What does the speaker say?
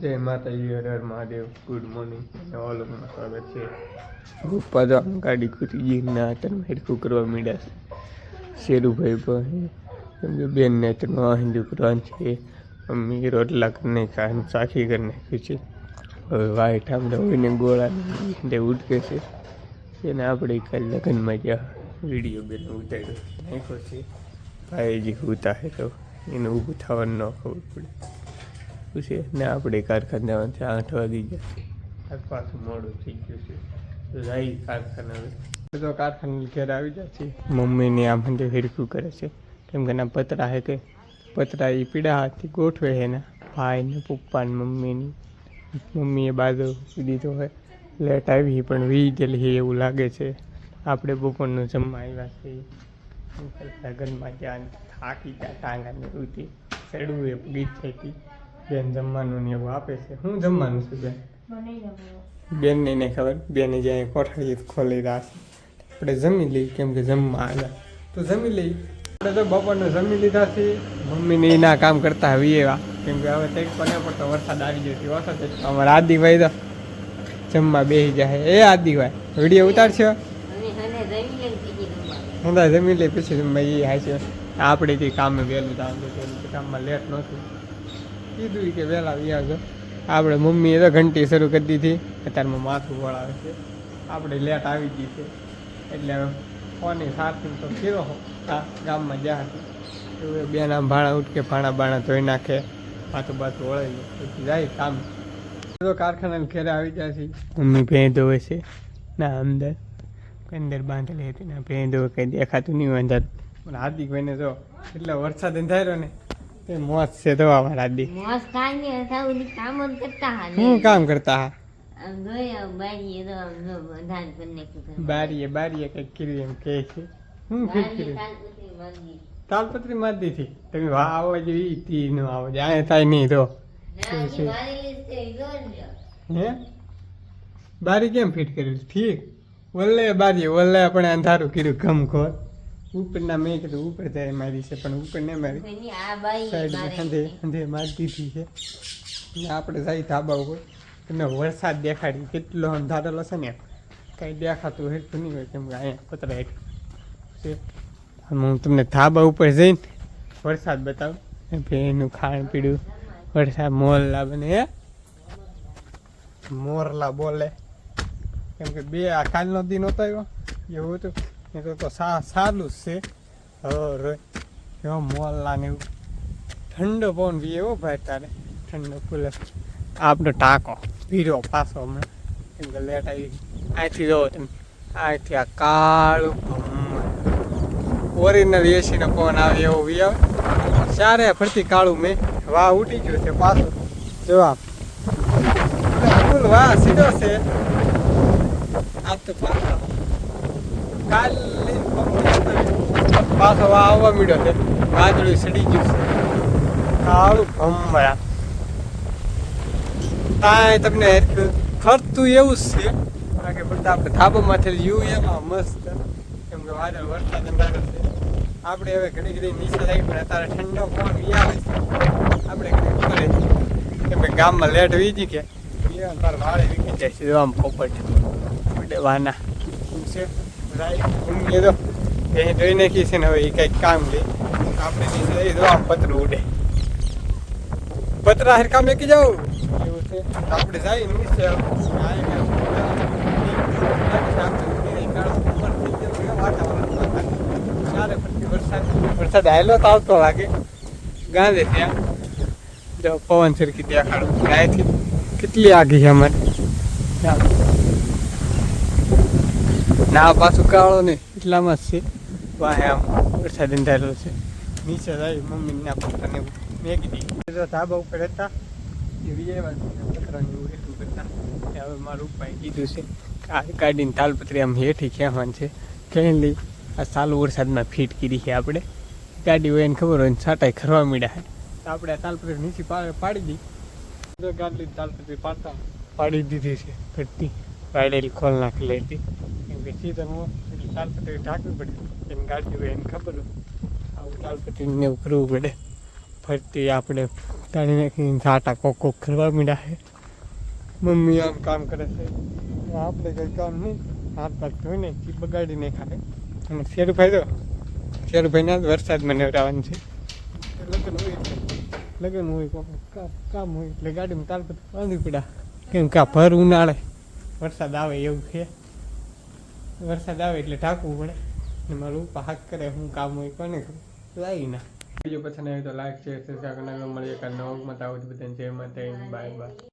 જય માતાજી, હર હર મહાદેવ. ગુડ મોર્નિંગ અને ઓલોકમાં સ્વાગત છે. ગોપા તો આમ ગાડી કૂદી ગીરના અત્યારમાં હેરખું કરવા માંડ્યા છે. શેરુભાઈ પણ સમજો કે બેનને તો હિન્દુ કરવાનું છે. મમ્મી રોટલા કરીને નાખ્યા સાખી કરી નાખ્યું છે. હવે વાઈટ આપણે હોઈને ગોળા તે ઉટકે છે. એને આપણે કાલ લગ્નમાં જ્યાં વીડિયો બેન ઉતાર્યો. નાખ્યો છે. ભાઈજી ઉતારે તો એને ઊભું થવાનું ન ખબર પડે. પછી ને આપણે કારખાને જવાનું છે આઠ વાગી ગયા. આજ પાછું મોડું થઈ ગયું છે. તો કારખાના તો કારખાને ઘેર આવી જાય છે મમ્મીને આમ હંધે હિરકું કરે છે. કેમ કે ના પતરા હે કે પતરા એ પીડા હાથથી ગોઠવે છે ને ભાઈ ને પપ્પા ને મમ્મીની મમ્મીએ બાજુ દીધો હોય લેટ આવી પણ વી ગયેલી છે એવું લાગે છે. આપણે બપોરનું જમવા આવ્યા છે લગ્નમાં જ્યાં થાકી ગયા ટાંગાને ઉતી ચડવું એ ગીત થઈ હતી બેન જમવાનું ને એવું આપે છે. હું જમવાનું છું બેન? બેન ને નહીં ખબર. બેને જ્યાં કોઠારી ખોલી રહ્યા આપણે જમી લઈ કેમ કે જમવા આવ્યા. તો જમી લઈ આપણે તો બપોરને જમી લીધા છે મમ્મીને એના કામ કરતા હવે એવા. કેમ કે હવે કંઈક પણ પડતો વરસાદ આવી છે વરસાદ અમારા આદિભાઈ તો જમવા બેસી જાય એ આદિભાઈ વીડિયો ઉતારશો? હું જમી લઈ પછી જમવા એ હાય છે આપણે જે કામે વહેલું થાય છે કામમાં લેટ નહોતું. કીધું કે વહેલા આવજો આપણે મમ્મીએ તો ઘંટી શરૂ કરી દીધી. અત્યારમાં માથું વળાવે છે. આપણે લેટ આવી ગઈ છે. એટલે ફોનની સાથે તો કીધો હા. ગામમાં જ્યાં હતી. એવું બેન આમ ભાણા ઉઠકે ભાણા બાણા ધોઈ નાખે. પાછું બાથું વળાવી પછી જાય કામ. તો કારખાના ઘેરે આવી જાય છે મમ્મી ભેં ધોવે છે. ના, અંદર. અંદર બાંધેલી હતી. ના ભેં ધોવે, કંઈ દેખાતું નહીં અંદર. પણ હાર્દિકભાઈને જો એટલે વરસાદ અંધાર્યો ને મોજ છે તો અમારા દી મોસ ને હતા ઓલી કામ કરતા હા હું કામ કરતા હા આમ બારીએ તો આમ જો ધાન કરી નાખ્યું બારીએ બારીએ કંઈક કર્યું એમ કહે છે. હું કઈ બારીએ કર્યું? તાલપત્રી. મારી દીધી તમે વાહ આવો જોઈએ તી ન આવો જ. અહીંયા થાય નહીં તો. જ ઈ. હે? બારી કેમ ફિટ કરી ઠીક. વલ્લે બારી વલ્લે આપણે અંધારું કર્યું ગમખોર ઉપરના મેં કીધું ઉપર જાય મારી છે પણ ઉપર ને મારી એની આ બાઈ સાઈડમાં બારેલી અંધે છે. અંધે મારી દીધી છે ને આપણે જાય ધાબા ઉપર તમને વરસાદ દેખાડી કેટલો અંધારેલો છે ને કાંઈ દેખાતું હેઠું નહીં હોય કેમ કે અહીંયા પતરા હેઠ છે આમ હું તમને ધાબા ઉપર જઈને વરસાદ બતાવું એમ કે એનું ખાણ પીડું વરસાદ મોરલા બને હે મોરલા બોલે કેમ કે બે આ કાલનો દિન નહોતો આવ્યો એવું હતું એ તો સારું જ છે. હવે એવો મોરલા ને એવું ઠંડો પવન બી એવો ભાઈ તારે. ઠંડો ફૂલે. આપણો ટાંકો પીરો પાછો હમણાં. કેમ કે લેટ આવી અહીંથી જોવો તમે. અહીંથી આ કાળું ઓરિજિનલ એસીનો પવન આવે એવો વી આવે. ચારે ફરતી કાળું મેં. વાહ, ઉડી ગયું છે પાછું. જો વાહ, સીધો છે. આ તો પાછો. પાછો આવવા મળ્યો છે વાદળું સડી ગયું છે કાળું ભમરા તાય તમને ખરતું એવું જ છે કે બધા ધાબામાંથી વ્યૂ એમાં મસ્ત કેમ કે વાદળ વરસાદ અંધારો છે આપણે હવે ઘડી ઘડી નીચે લાગી પણ અત્યારે ઠંડો પવન વી આવે છે આપણે ઘડી ઉપર કેમ કે ગામમાં લેટ વીજી કે વાળે વીકી જાય છે આમ પોપટ વાના છે. રાઈ ઊંઘે તો એ જોઈ નાખી છે ને હવે એ કંઈક કામ લે આપણે નીચે જઈએ તો આમ પતરું ઉડે પતરા હરકા મેકી જાઓ એવું છે આપણે જઈએ નીચે વરસાદ આવેલો તો આવતો લાગે. ગાંધે ત્યાં. જો પવન સરખી ખાડું. ગાયથી કેટલી આગી છે અમારે. ના પાછું કાળો ને એટલામાં જ છે. વાહે આમ વરસાદ અંધારેલો છે. નીચે જાય મમ્મી ના પપ્પાને મેગી દી તો ધાબા ઉપર હતા. એ વિજયવાન પતરાને એવું કરતા. હવે મારું ઉપાય કીધું છે કાઢીને આ ગાડીની તાલપત્રી આમ હેઠી ખેંચવાની છે. ખેંચી લઈ આ ચાલુ વરસાદમાં ફીટ કરી છે આપણે. ગાડી હોય એને ખબર હોય ને છાંટાઈ ખરવા છે તો આપણે આ તાલપત્રી નીચે પાડી દી તો ગાડી તાલપત્રી પાડતા પાડી દીધી છે. ઘટતી પાડેલી ખોલ નાખી લેતી હું એટલે તાલપત્રી ઢાંકવી પડે. એમ ગાડી હોય એને ખબર હોય. આવું તાલપત્રી ને એવું કરવું પડે. ફરતી આપણે તાળી નાખીને સાટા કોક કોક કરવા મીડા છે. મમ્મી આમ કામ કરે છે. આપણે કંઈ કામ નહીં. હાથ પાક ધોઈને ચી બગાડી નહીં ખાય અને શેરુભાઈ તો શેરુભાઈના વરસાદમાં નવરાવાનું છે. લગ્ન હોય લગ્ન હોય કામ હોય એટલે ગાડીમાં તાર બાંધવી બાંધી પડ્યા કેમ કે ભર ઉનાળે. વરસાદ આવે એવું છે. વરસાદ આવે એટલે ઢાંકવું પડે. ને મારું ઉપા કરે, હું કામ હોય કોને લાવી ના. બીજો પસંદ આવે તો લાઈક શેર સબસ્ક્રાઈબ કરનાર મળીએ કાલ નવમાં આવું બધાને. જય માતા બાય બાય.